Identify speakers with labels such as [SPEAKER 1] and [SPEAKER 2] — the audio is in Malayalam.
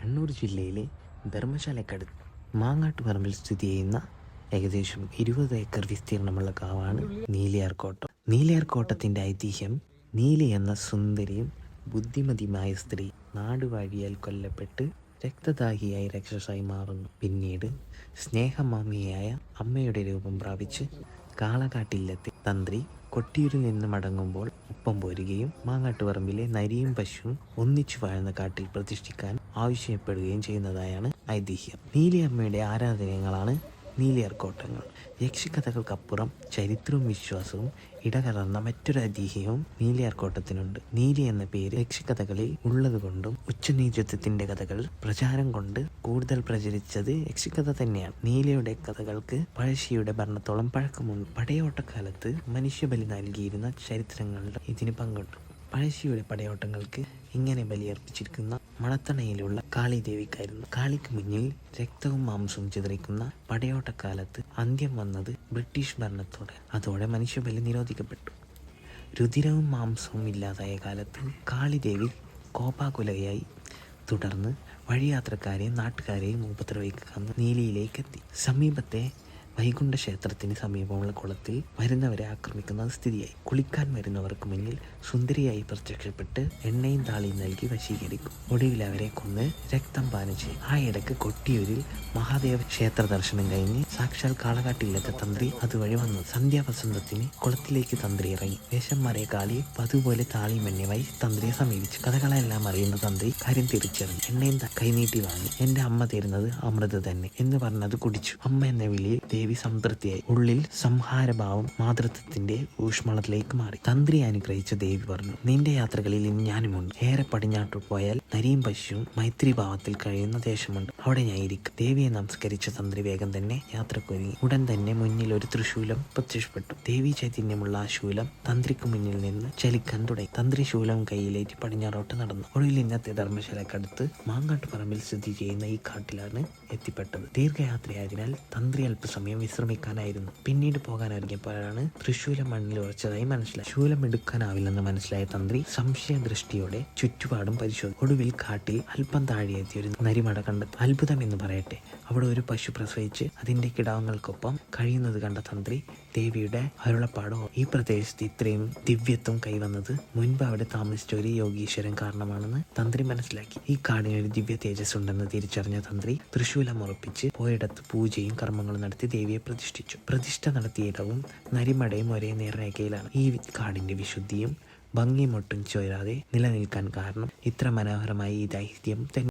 [SPEAKER 1] കണ്ണൂർ ജില്ലയിലെ ധർമ്മശാലക്കടുത്ത് മാങ്ങാട്ടുപറമ്പിൽ സ്ഥിതി ചെയ്യുന്ന ഏകദേശം ഇരുപത് ഏക്കർ വിസ്തീർണമുള്ള കാവാണ് നീലിയാർക്കോട്ടം നീലിയാർക്കോട്ടത്തിന്റെ ഐതിഹ്യം നീലി എന്ന സുന്ദരിയും ബുദ്ധിമതിയുമായ സ്ത്രീ നാടുവാഴിയാൽ കൊല്ലപ്പെട്ട് രക്തദാഹിയായി രക്ഷസായി മാറുന്നു. പിന്നീട് സ്നേഹമാമിയായ അമ്മയുടെ രൂപം പ്രാപിച്ച് കാളകാട്ടില്ലത്തെ തന്ത്രി കൊട്ടിയൂരിൽ നിന്ന് മടങ്ങുമ്പോൾ ഒപ്പം പോരുകയും മാങ്ങാട്ടുപറമ്പിലെ നരിയും പശുവും ഒന്നിച്ചു വാഴുന്ന കാട്ടിൽ പ്രതിഷ്ഠിക്കാൻ ആവശ്യപ്പെടുകയും ചെയ്യുന്നതായാണ് ഐതിഹ്യം. നീലിയമ്മയുടെ ആരാധനകളാണ് നീലിയർക്കോട്ടങ്ങൾ യക്ഷിക്കഥകൾക്കപ്പുറം ചരിത്രവും വിശ്വാസവും ഇടകലർന്ന മറ്റൊരു ഐതിഹ്യവും നീലിയാർക്കോട്ടത്തിനുണ്ട് നീലി എന്ന പേര് യക്ഷിക്കഥകളിൽ ഉള്ളതുകൊണ്ടും ഉച്ചനീചത്വത്തിന്റെ കഥകൾ പ്രചാരം കൊണ്ട് കൂടുതൽ പ്രചരിച്ചത് യക്ഷിക്കഥ തന്നെയാണ്. നീലയുടെ കഥകൾക്ക് പഴശ്ശിയുടെ ഭരണത്തോളം പഴക്കമുണ്ട്. പടയോട്ടക്കാലത്ത് മനുഷ്യബലി നൽകിയിരുന്ന ചരിത്രങ്ങളുടെ ഇതിന് പങ്കുണ്ട്. പഴശ്ശിയുടെ പടയോട്ടങ്ങൾക്ക് ഇങ്ങനെ ബലിയർപ്പിച്ചിരിക്കുന്ന മണത്തണയിലുള്ള കാളിദേവിക്കായിരുന്നു. കാളിക്ക് മുന്നിൽ രക്തവും മാംസവും ചിതറിക്കുന്ന പടയോട്ടക്കാലത്ത് അന്ത്യം വന്നത് ബ്രിട്ടീഷ് ഭരണത്തോടെ. അതോടെ മനുഷ്യബലി നിരോധിക്കപ്പെട്ടു. രുതിരവും മാംസവും ഇല്ലാതായ കാലത്ത് കാളിദേവി കോപാകുലയായി തുടർന്ന് വഴിയാത്രക്കാരെയും നാട്ടുകാരെയും ഉപദ്രവിക്കുന്ന നീലിയിലേക്ക് എത്തി സമീപത്തെ വൈകുണ്ഠ ക്ഷേത്രത്തിന് സമീപമുള്ള കുളത്തിൽ വരുന്നവരെ ആക്രമിക്കുന്ന സ്ഥിതിയായി. കുളിക്കാൻ വരുന്നവർക്ക് മുന്നിൽ സുന്ദരിയായി പ്രത്യക്ഷപ്പെട്ട് എണ്ണയും താളിയും നൽകി വശീകരിക്കും. ഒടുവിൽ അവരെ കൊന്ന് രക്തം പാനം ചെയ്യും. ആ ഇടയ്ക്ക് കൊട്ടിയൂരിൽ മഹാദേവ ക്ഷേത്ര ദർശനം കഴിഞ്ഞ് സാക്ഷാൽ കാളകാട്ടിലെത്ത തന്ത്രി അതുവഴി വന്നു. സന്ധ്യാവസന്തത്തിന് കുളത്തിലേക്ക് തന്ത്രി ഇറങ്ങി. വേഷം മാറിയ കാളി പതുപോലെ താളിയും എണ്ണയുമായി തന്ത്രിയെ സമീപിച്ചു. കഥകളെല്ലാം അറിയുന്ന തന്ത്രി കാര്യം തിരിച്ചറിഞ്ഞു. എണ്ണയും കൈനീട്ടി വാങ്ങി. എന്റെ അമ്മ തരുന്നത് അമൃത് തന്നെ എന്ന് പറഞ്ഞത് കുടിച്ചു. അമ്മ എന്ന വിളിയിൽ ദേവി സംതൃപ്തിയായി. ഉള്ളിൽ സംഹാരഭാവം മാതൃത്വത്തിന്റെ ഊഷ്മളത്തിലേക്ക് മാറി. തന്ത്രി അനുഗ്രഹിച്ച ദേവി പറഞ്ഞു നിന്റെ യാത്രകളിൽ ഇനി ഞാനുമുണ്ട്. ഏറെ പടിഞ്ഞാട്ടു പോയാൽ നരിയും പശുവും മൈത്രി ഭാവത്തിൽ കഴിയുന്ന ദേശമുണ്ട്. അവിടെ ഞാൻ ഇരിക്കും ദേവിയെ നമസ്കരിച്ച തന്ത്രി വേഗം തന്നെ യാത്രക്കൊരുങ്ങി. ഉടൻ തന്നെ മുന്നിൽ ഒരു തൃശൂലം പ്രത്യക്ഷപ്പെട്ടു. ദേവി ചൈതന്യമുള്ള ആ ശൂലം തന്ത്രിക്ക് മുന്നിൽ നിന്ന് ചലിക്കാൻ തുടങ്ങി. തന്ത്രി ശൂലം കയ്യിലേറ്റി പടിഞ്ഞാറോട്ട് നടന്നു. ഒടുവിൽ ഇന്നത്തെ ധർമ്മശാലക്കടുത്ത് മാങ്ങാട്ടുപറമ്പിൽ സ്ഥിതി ചെയ്യുന്ന ഈ കാട്ടിലാണ് എത്തിപ്പെട്ടത്. ദീർഘയാത്രയായതിനാൽ തന്ത്രി അല്പസമയം വിശ്രമിക്കാനായിരുന്നു. പിന്നീട് പോകാനൊരുങ്ങിയപ്പോഴാണ് തൃശൂലം മണ്ണിൽ ഉറച്ചതായി മനസ്സിലായി. ശൂലം എടുക്കാനാവില്ലെന്ന് മനസ്സിലായ തന്ത്രി സംശയ ദൃഷ്ടിയോടെ ചുറ്റുപാടും പരിശോധിച്ചു ഒടുവിൽ കാട്ടിൽ അല്പം താഴെയെത്തിയ ഒരു നരിമട കണ്ടെത്തി. അത്ഭുതം എന്ന് പറയട്ടെ. അവിടെ ഒരു പശു പ്രസവിച്ച് അതിന്റെ കിടാവങ്ങൾക്കൊപ്പം കഴിയുന്നത് കണ്ട തന്ത്രി ദേവിയുടെ അരുളപ്പാടോ ഈ പ്രദേശത്ത് ഇത്രയും ദിവ്യത്വം കൈവന്നത് മുൻപ് അവിടെ താമസിച്ച ഒരു യോഗീശ്വരൻ കാരണമാണെന്ന് തന്ത്രി മനസ്സിലാക്കി. ഈ കാടിന് ഒരു ദിവ്യ തേജസ് ഉണ്ടെന്ന് തിരിച്ചറിഞ്ഞ തന്ത്രി തൃശൂലം ഉറപ്പിച്ച് പോയിടത്ത് പൂജയും കർമ്മങ്ങളും നടത്തി ദേവിയെ പ്രതിഷ്ഠിച്ചു. പ്രതിഷ്ഠ നടത്തിയ ഇടവും നരിമടയും ഒരേ നേർരേഖയിലാണ്. ഈ കാടിന്റെ വിശുദ്ധിയും ഭംഗിയും ഒട്ടും ചോരാതെ നിലനിൽക്കാൻ കാരണം ഇത്ര മനോഹരമായി ഈ ദൈത്യം